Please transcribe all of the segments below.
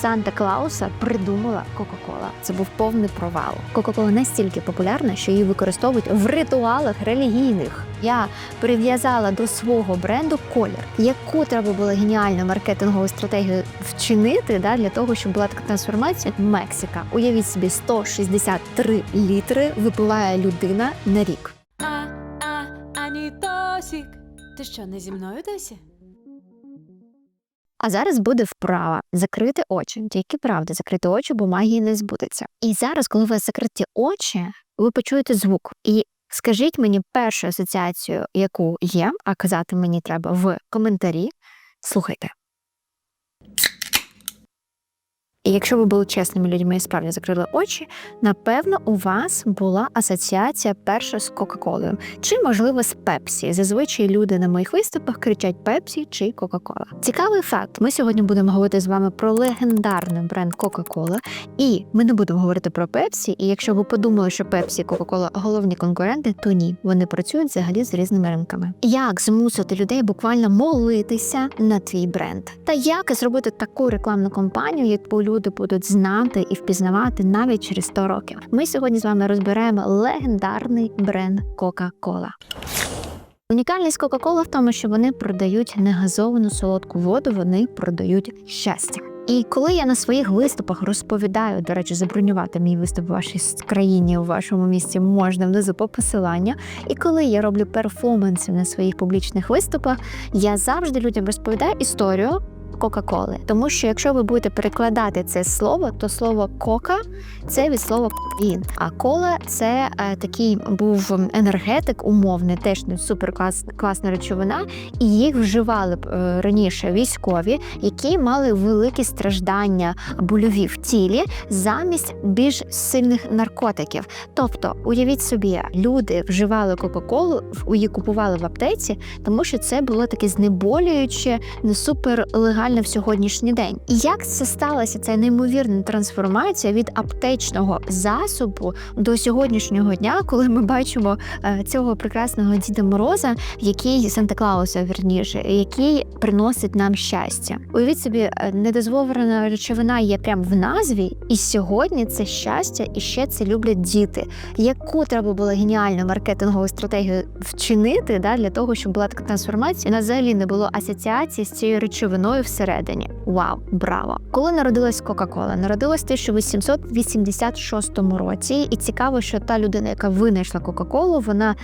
Санта Клауса придумала Кока-Кола. Це був повний провал. Кока-Кола настільки популярна, що її використовують в ритуалах релігійних. Я прив'язала до свого бренду колір, яку треба було геніальну маркетингову стратегію вчинити да, для того, щоб була така трансформація. Мексика. Уявіть собі, 163 літри випиває людина на рік. А, а, Анітосік. Ти що, не зі мною досі? А зараз буде вправа закрити очі. Тільки правда, закрити очі, бо магії не збудеться. І зараз, коли ви закриті очі, ви почуєте звук. І скажіть мені першу асоціацію, яку є, а казати мені треба в коментарі. Слухайте. І якщо ви були чесними людьми і справді закрили очі, напевно, у вас була асоціація перша з Кока-Колою, чи, можливо, з Пепсі. Зазвичай люди на моїх виступах кричать Пепсі чи Кока-Кола. Цікавий факт: ми сьогодні будемо говорити з вами про легендарний бренд Кока-Кола, і ми не будемо говорити про Пепсі. І якщо ви подумали, що Пепсі і Кока-Кола головні конкуренти, то ні, вони працюють взагалі з різними ринками. Як змусити людей буквально молитися на твій бренд? Та як зробити таку рекламну кампанію, яку люди будуть знати і впізнавати навіть через 100 років? Ми сьогодні з вами розберемо легендарний бренд Coca-Cola. Унікальність Кока-Кола в тому, що вони продають не газовану солодку воду, вони продають щастя. І коли я на своїх виступах розповідаю, до речі, забронювати мій виступ у вашій країні, у вашому місті можна внизу по посиланню. І коли я роблю перформанси на своїх публічних виступах, я завжди людям розповідаю історію. Кока-Коли, тому що якщо ви будете перекладати це слово, то слово кока це від слова він. А кола це е, такий був енергетик умовний, теж не супер клас, класна речовина, і їх вживали е, раніше військові, які мали великі страждання больові в тілі замість більш сильних наркотиків. Тобто, уявіть собі, люди вживали Кока-Колу, її купували в аптеці, тому що це було таке знеболююче, не супер легальне в сьогоднішній день. І як це сталося? Ця неймовірна трансформація від аптечного засобу до сьогоднішнього дня, коли ми бачимо е, цього прекрасного Діда Мороза, який Санта Клауса, вірніше, який приносить нам щастя. Уявіть собі, е, недозволена речовина є прямо в назві, і сьогодні це щастя, і ще це люблять діти. Яку треба було геніальну маркетингову стратегію вчинити да, для того, щоб була така трансформація? У нас взагалі не було асоціації з цією речовиною всередині. Вау, браво! Коли народилась Кока-Кола? Народилась в 1886 році, і цікаво, що та людина, яка винайшла Кока-Колу, вона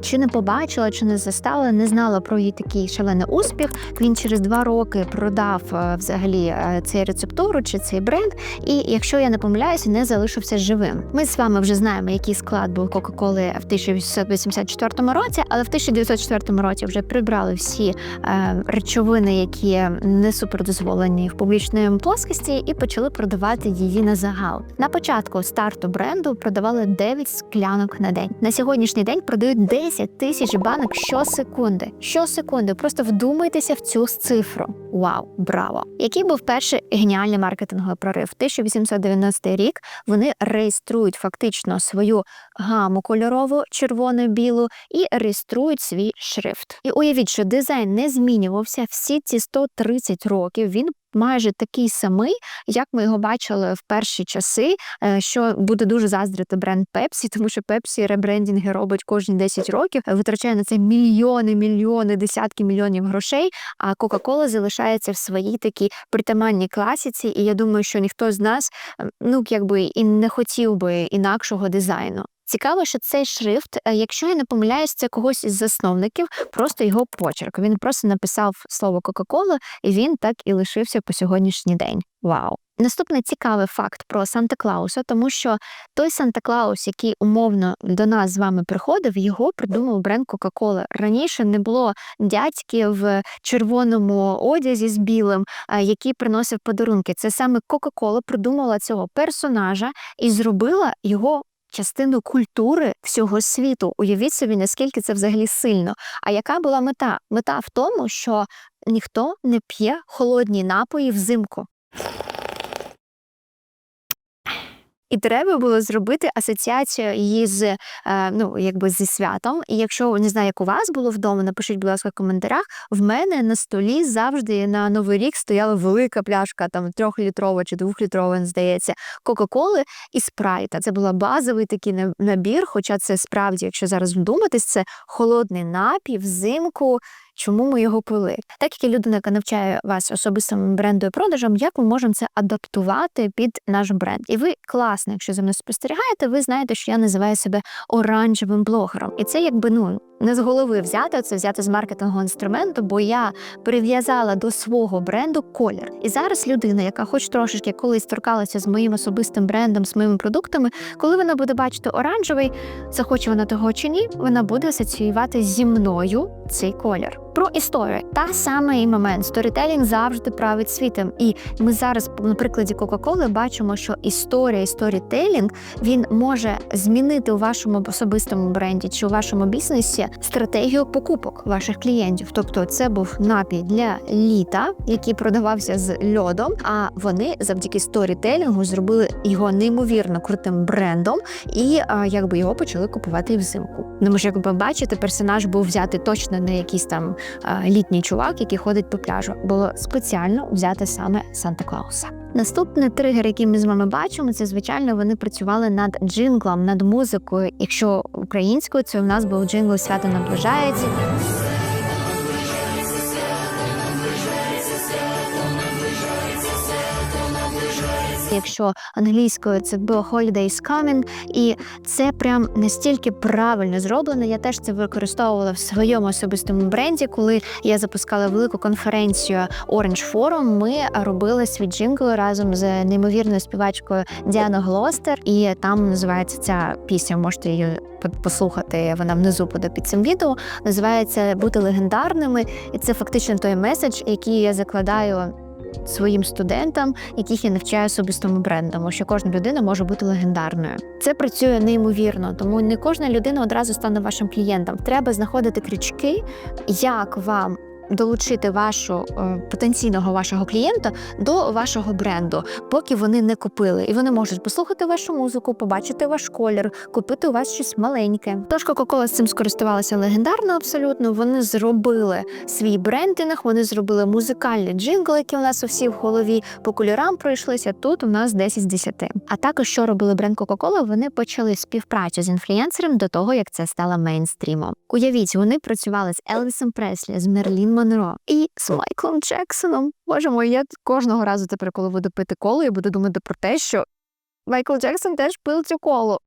чи не побачила, чи не застала, не знала про її такий шалений успіх. Він через два роки продав е, взагалі е, цей рецептуру чи цей бренд. І якщо я не помиляюся, не залишився живим. Ми з вами вже знаємо, який склад був Кока-Коли в 1884 році, але в 1904 році вже прибрали всі е, речовини, які не супердозволені в публічній плоскості, і почали продавати її на загал. На початку старту бренду продавали 9 склянок на день. На сьогоднішній день продають 10 тисяч банок щосекунди. Щосекунди. Просто вдумайтеся в цю цифру. Вау, браво! Який був перший геніальний маркетинговий прорив? 1890 рік вони реєструють фактично свою гаму кольорову, червону, білу, і реєструють свій шрифт. І уявіть, що дизайн не змінювався всі ці 130 років. Він майже такий самий, як ми його бачили в перші часи. е, Що буде дуже заздрити бренд Пепсі, тому що Пепсі ребрендінги робить кожні 10 років, витрачає на це мільйони, мільйони, десятки мільйонів грошей. А Кока-Кола залишається в своїй такій притаманній класіці. І я думаю, що ніхто з нас е, ну якби і не хотів би інакшого дизайну. Цікаво, що цей шрифт, е, якщо я не помиляюсь, це когось із засновників, просто його почерк. Він просто написав слово Кока-Кола, і він так і лишився по сьогоднішній день. Вау! Наступний цікавий факт про Санта Клауса, тому що той Санта Клаус, який умовно до нас з вами приходив, його придумав бренд Кока-Кола. Раніше не було дядьки в червоному одязі з білим, е, який приносив подарунки. Це саме Кока-Кола придумала цього персонажа і зробила його частину культури всього світу. Уявіть собі, наскільки це взагалі сильно. А яка була мета? Мета в тому, що ніхто не п'є холодні напої взимку. І треба було зробити асоціацію її з е, ну, якби зі святом. І якщо не знаю, як у вас було вдома, напишіть, будь ласка, в коментарях. В мене на столі завжди на новий рік стояла велика пляшка, там трьохлітрова чи двохлітрова, здається, Кока-Коли і спрайта. Це була базовий такий набір. Хоча це справді, якщо зараз вдуматись, це холодний напій взимку. Чому ми його пили? Так як я людина, яка навчає вас особистим бренду і продажам, як ми можемо це адаптувати під наш бренд? І ви класно, якщо за мною спостерігаєте, ви знаєте, що я називаю себе оранжевим блогером. І це якби ну не з голови взяти, це взяти з маркетингового інструменту, бо я прив'язала до свого бренду колір. І зараз людина, яка хоч трошечки колись торкалася з моїм особистим брендом, з моїми продуктами, коли вона буде бачити оранжевий, захоче вона того чи ні, вона буде асоціювати зі мною цей колір. Про історію та самий момент. Сторітелінг завжди править світом. І ми зараз на прикладі Кока-Коли бачимо, що історія і сторітелінг він може змінити у вашому особистому бренді чи у вашому бізнесі стратегію покупок ваших клієнтів. Тобто, це був напій для літа, який продавався з льодом. А вони завдяки сторітелінгу зробили його неймовірно крутим брендом, і а, якби його почали купувати взимку. Тому що, якби бачите, персонаж був взятий точно не якийсь там а, літній чувак, який ходить по пляжу. Було спеціально взяти саме Санта Клауса. Наступний тригер, який ми з вами бачимо, це звичайно вони працювали над джинглом, над музикою. Якщо українською, це у нас був джингл свято наближається. Якщо англійською це було Holidays Coming, і це прям настільки правильно зроблено. Я теж це використовувала в своєму особистому бренді. Коли я запускала велику конференцію Orange Forum, ми робили свій джингл разом з неймовірною співачкою Діаною Глостер, і там називається ця пісня. Можете її по- послухати. Вона внизу буде під цим відео. Називається Бути легендарними, і це фактично той меседж, який я закладаю. Своїм студентам, яких я навчаю особистому брендам, що кожна людина може бути легендарною. Це працює неймовірно, тому не кожна людина одразу стане вашим клієнтом. Треба знаходити крючки, як вам долучити вашу е, потенційного вашого клієнта до вашого бренду, поки вони не купили, і вони можуть послухати вашу музику, побачити ваш колір, купити у вас щось маленьке. Тож Coca-Cola з цим скористувалася легендарно абсолютно. Вони зробили свій брендинг, вони зробили музикальний джингл, який у нас у всіх в голові. По кольорам пройшлися. Тут у нас 10 з 10. А також що робили бренд Coca-Cola? Вони почали співпрацю з інфлюенсером до того, як це стало мейнстрімом. Уявіть, вони працювали з Елвісом Преслі, з Мерлін Монро і з Майклом Джексоном. Боже мой, я кожного разу тепер, коли буду пити коло, я буду думати про те, що Майкл Джексон теж пив цю колу.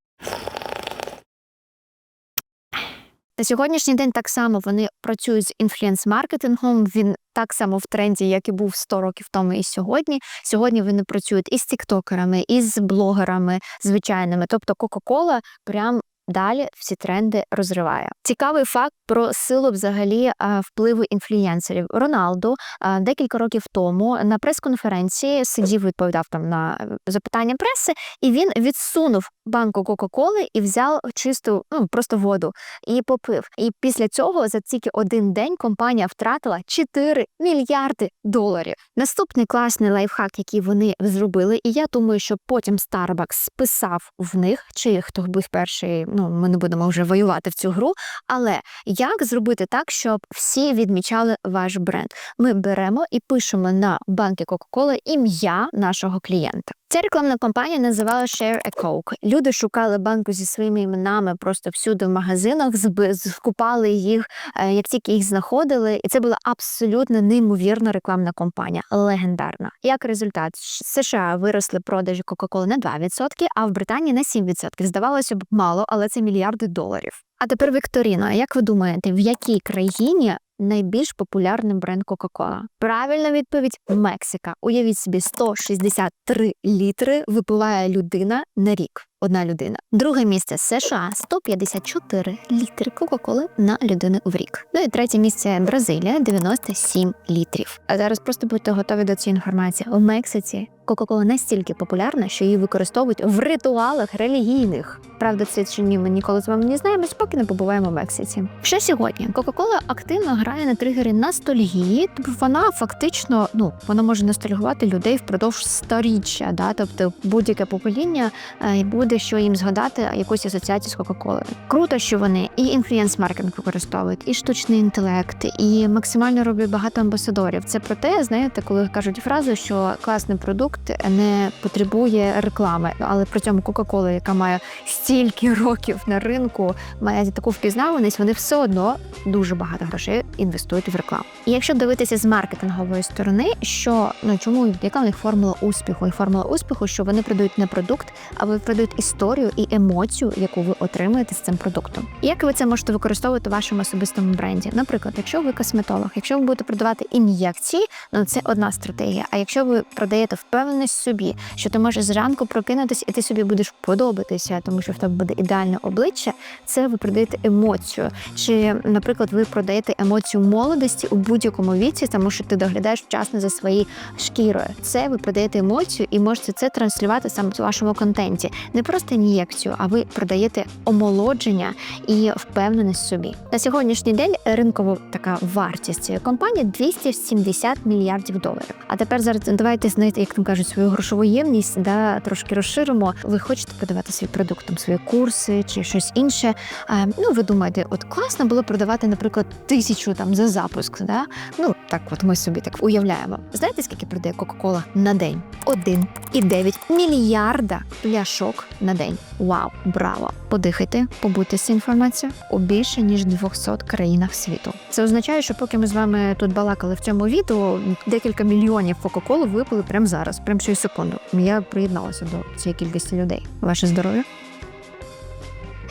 На сьогоднішній день так само вони працюють з інфлюенс-маркетингом. Він так само в тренді, як і був 100 років тому і сьогодні. Сьогодні вони працюють із тіктокерами, із блогерами звичайними. Тобто Кока-Кола прям далі всі тренди розриває. Цікавий факт про силу взагалі впливу інфлюєнсерів. Роналду декілька років тому на прес-конференції сидів, відповідав там на е, запитання преси, і він відсунув банку Кока-Коли і взяв чисту, ну просто воду і попив. І після цього за тільки один день компанія втратила 4 мільярди доларів. Наступний класний лайфхак, який вони зробили, і я думаю, що потім Starbucks списав в них, чи хто був перший. Ну ми не будемо вже воювати в цю гру. Але як зробити так, щоб всі відмічали ваш бренд? Ми беремо і пишемо на банки Coca-Cola ім'я нашого клієнта. Ця рекламна кампанія називала Share a Coke. Люди шукали банку зі своїми іменами просто всюди в магазинах, скупали їх, е, як тільки їх знаходили, і це була абсолютно неймовірна рекламна кампанія, легендарна. Як результат, США виросли продажі Coca-Cola на 2%, а в Британії на 7%. Здавалося б, мало, але це мільярди доларів. А тепер Вікторіна, як ви думаєте, в якій країні найбільш популярний бренд Coca-Cola? Правильна відповідь Мексика. Уявіть собі, 163 літри випиває людина на рік. одна людина. Друге місце США 154 літри Кока-Коли на людину в рік. Ну і третє місце Бразилія 97 літрів. А зараз просто будьте готові до цієї інформації. У Мексиці Кока-Кола настільки популярна, що її використовують в ритуалах релігійних. Правда, це чи ні, ми ніколи з вами не знаємось, поки не побуваємо в Мексиці. Що сьогодні? Кока-Кола активно грає на тригери ностальгії, тобто вона фактично ну вона може ностальгувати людей впродовж сторіччя. Да? Тобто будь-яке покоління е, буде що їм згадати якусь асоціацію з Кока-Колою. Круто, що вони і інфлюенс-маркетинг використовують, і штучний інтелект, і максимально роблять багато амбасадорів. Це про те, знаєте, коли кажуть фразу, що класний продукт не потребує реклами, але при цьому Кока-Кола, яка має стільки років на ринку, має таку впізнаваність, вони все одно дуже багато грошей інвестують в рекламу. І якщо дивитися з маркетингової сторони, що ну чому яка у них формула успіху? І формула успіху, що вони продають не продукт, а ви продають історію і емоцію, яку ви отримуєте з цим продуктом. І Як ви це можете використовувати в вашому особистому бренді? Наприклад, якщо ви косметолог, якщо ви будете продавати ін'єкції, ну це одна стратегія. А якщо ви продаєте впевненість в собі, що ти можеш зранку прокинутися і ти собі будеш подобатися, тому що в тебе буде ідеальне обличчя, це ви продаєте емоцію. Чи, наприклад, ви продаєте емоцію молодості у будь-якому віці, тому що ти доглядаєш вчасно за своєю шкірою. Це ви продаєте емоцію і можете це транслювати саме в вашому контенті. Не просто ін'єкцію, а ви продаєте омолодження і впевненість в собі. На сьогоднішній день ринкова така вартість цієї компанії 270 мільярдів доларів. А тепер зараз давайте знаєте, як там кажуть, свою грошову ємність, да трошки розширимо. Ви хочете продавати свій продукт, там свої курси чи щось інше. А, ну ви думаєте, от класно було продавати, наприклад, тисячу там за запуск. Да? Ну так, от ми собі так уявляємо. Знаєте, скільки продає Кока-Кола на день? 1,9 мільярда пляшок на день. Вау, браво! Подихайте, побудьте з інформацією у більше ніж 200 країнах світу. Це означає, що поки ми з вами тут балакали в цьому відео, декілька мільйонів Кока-Коли випили прямо зараз, прямо через секунду. Я приєдналася до цієї кількості людей. Ваше здоров'я.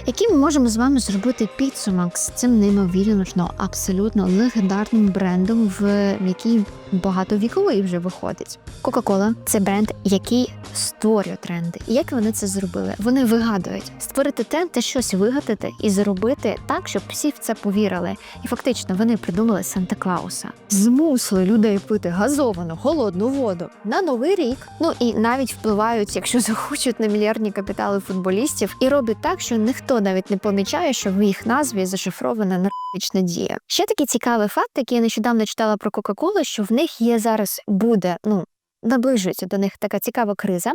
Який ми можемо з вами зробити підсумок з цим неймовірно абсолютно легендарним брендом, в який багатовіковий вже виходить? Кока-Кола це бренд, який створює тренди. І як вони це зробили? Вони вигадують створити тренд, та щось вигадати і зробити так, щоб всі в це повірили. І фактично вони придумали Санта Клауса, змусили людей пити газовану холодну воду на новий рік. Ну і навіть впливають, якщо захочуть на мільярдні капітали футболістів, і роблять так, що ніхто навіть не помічає, що в їх назві зашифрована наркотична дія. Ще такий цікавий факт, який я нещодавно читала про Кока-Колу, що в них є зараз буде ну. Наближується до них така цікава криза,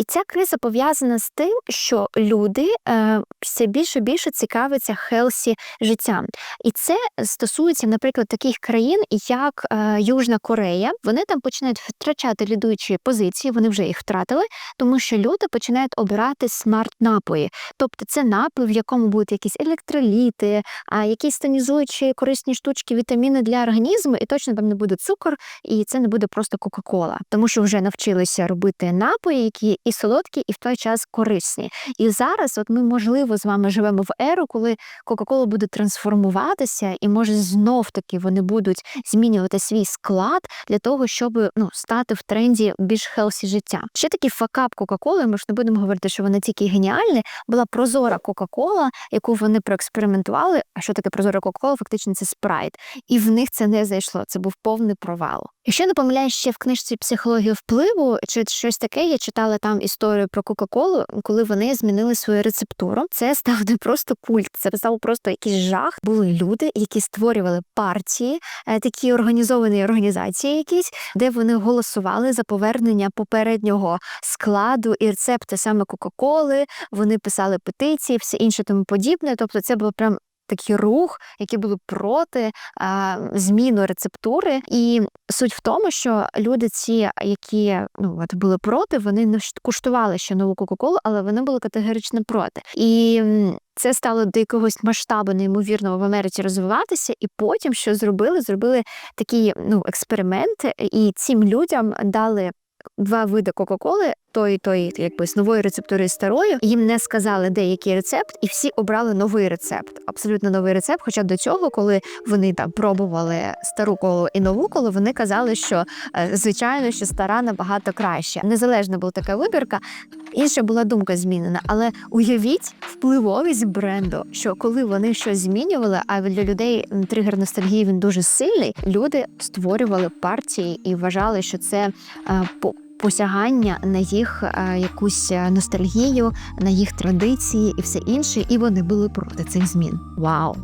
і ця криза пов'язана з тим, що люди е, все більше і більше цікавляться хелсі життям. І це стосується, наприклад, таких країн, як е, Южна Корея. Вони там починають втрачати лідуючі позиції, вони вже їх втратили, тому що люди починають обирати смарт-напої. Тобто це напій, в якому будуть якісь електроліти, якісь тонізуючі корисні штучки, вітаміни для організму, і точно там не буде цукор, і це не буде просто Кока-Кола. Тому що вже навчилися робити напої, які і солодкі, і в той час корисні. І зараз, от ми можливо з вами живемо в еру, коли Кока-Кола буде трансформуватися, і може знов таки вони будуть змінювати свій склад для того, щоб ну стати в тренді більш хелсі життя. Ще такий факап Кока-Коли. Ми ж не будемо говорити, що вона тільки геніальна. Була прозора Кока-Кола, яку вони проекспериментували. А що таке прозора Кока-Кола? Фактично це спрайт, і в них це не зайшло. Це був повний провал. Якщо не помиляюсь, ще в книжці психології впливу чи щось таке, я читала там історію про Кока-Колу, коли вони змінили свою рецептуру. Це став не просто культ, це став просто якийсь жах. Були люди, які створювали партії, е, такі організовані організації, якісь, де вони голосували за повернення попереднього складу і рецепти саме Кока-Коли. Вони писали петиції, все інше тому подібне. Тобто, це було прям. Такий рух, які були проти зміну рецептури, і суть в тому, що люди, ці, які ну от були проти, вони не куштували ще нову Кока-Колу, але вони були категорично проти. І це стало до якогось масштабу неймовірного в Америці розвиватися. І потім що зробили? Зробили такі ну експерименти, і цим людям дали. Два види Кока-Коли той, той, якби з нової рецептури і старої. Їм не сказали деякий рецепт, і всі обрали новий рецепт. Абсолютно новий рецепт. Хоча до цього, коли вони там пробували стару колу і нову колу, вони казали, що е, звичайно, що стара набагато краще. Незалежно була така вибірка. Інша була думка змінена, але уявіть впливовість бренду, що коли вони щось змінювали, а для людей тригер ностальгії він дуже сильний. Люди створювали партії і вважали, що це е, по- посягання на їх е, якусь е, ностальгію, на їх традиції і все інше. І вони були проти цих змін. Вау!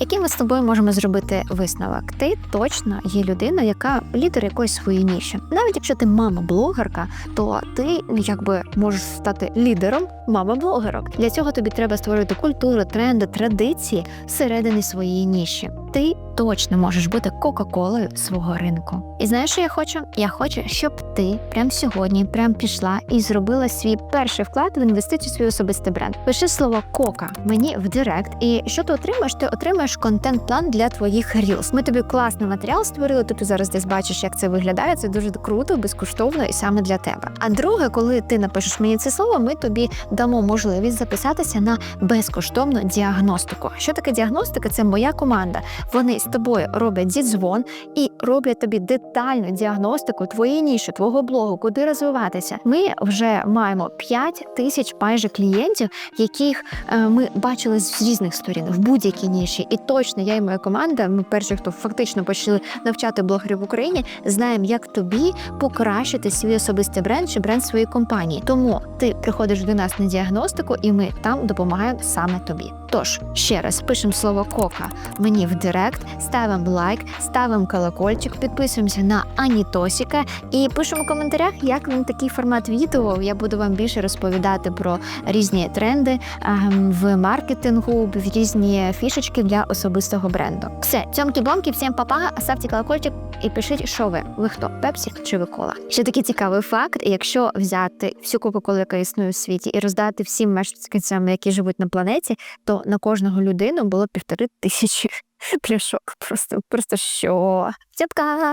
Який ми з тобою можемо зробити висновок? Ти точно є людина, яка лідер якоїсь своєї ніші. Навіть якщо ти мама-блогерка, то ти якби можеш стати лідером мама-блогерок. Для цього тобі треба створити культуру, тренди, традиції всередині своєї ніші. Ти точно можеш бути Кока-Колою свого ринку. І знаєш, що я хочу? Я хочу, щоб ти прямо сьогодні прям пішла і зробила свій перший вклад в інвестицію в свій особистий бренд. Пиши слово Кока мені в Директ. І що ти отримаєш? Ти отримаєш контент-план для твоїх рілс. Ми тобі класний матеріал створили. Ти, зараз десь бачиш, як це виглядає. Це дуже круто, безкоштовно і саме для тебе. А друге, коли ти напишеш мені це слово, ми тобі дамо можливість записатися на безкоштовну діагностику. Що таке діагностика? Це моя команда. Вони тобою роблять зідзвон і роблять тобі детальну діагностику твоєї ніші, твого блогу, куди розвиватися. Ми вже маємо 5 тисяч майже клієнтів, яких е, ми бачили з різних сторін в будь-якій ніші. І точно я і моя команда, ми перші, хто фактично почали навчати блогерів в Україні, знаємо, як тобі покращити свій особистий бренд чи бренд своєї компанії. Тому ти приходиш до нас на діагностику, і ми там допомагаємо саме тобі. Тож ще раз пишемо слово кока мені в директ, ставимо лайк, ставимо колокольчик, підписуємося на Анітосіка і пишемо в коментарях, як вам такий формат відео. Я буду вам більше розповідати про різні тренди ем, в маркетингу, в різні фішечки для особистого бренду. Все, цьомки бомки всім папа, ставте колокольчик і пишіть, що ви. Ви хто? Пепсі чи ви кола? Ще такий цікавий факт: якщо взяти всю кока-колу, яка існує у світі, і роздати всім мешканцям, які живуть на планеті, то на кожного людину було півтори тисячі пляшок. Просто, просто що? Цяпка!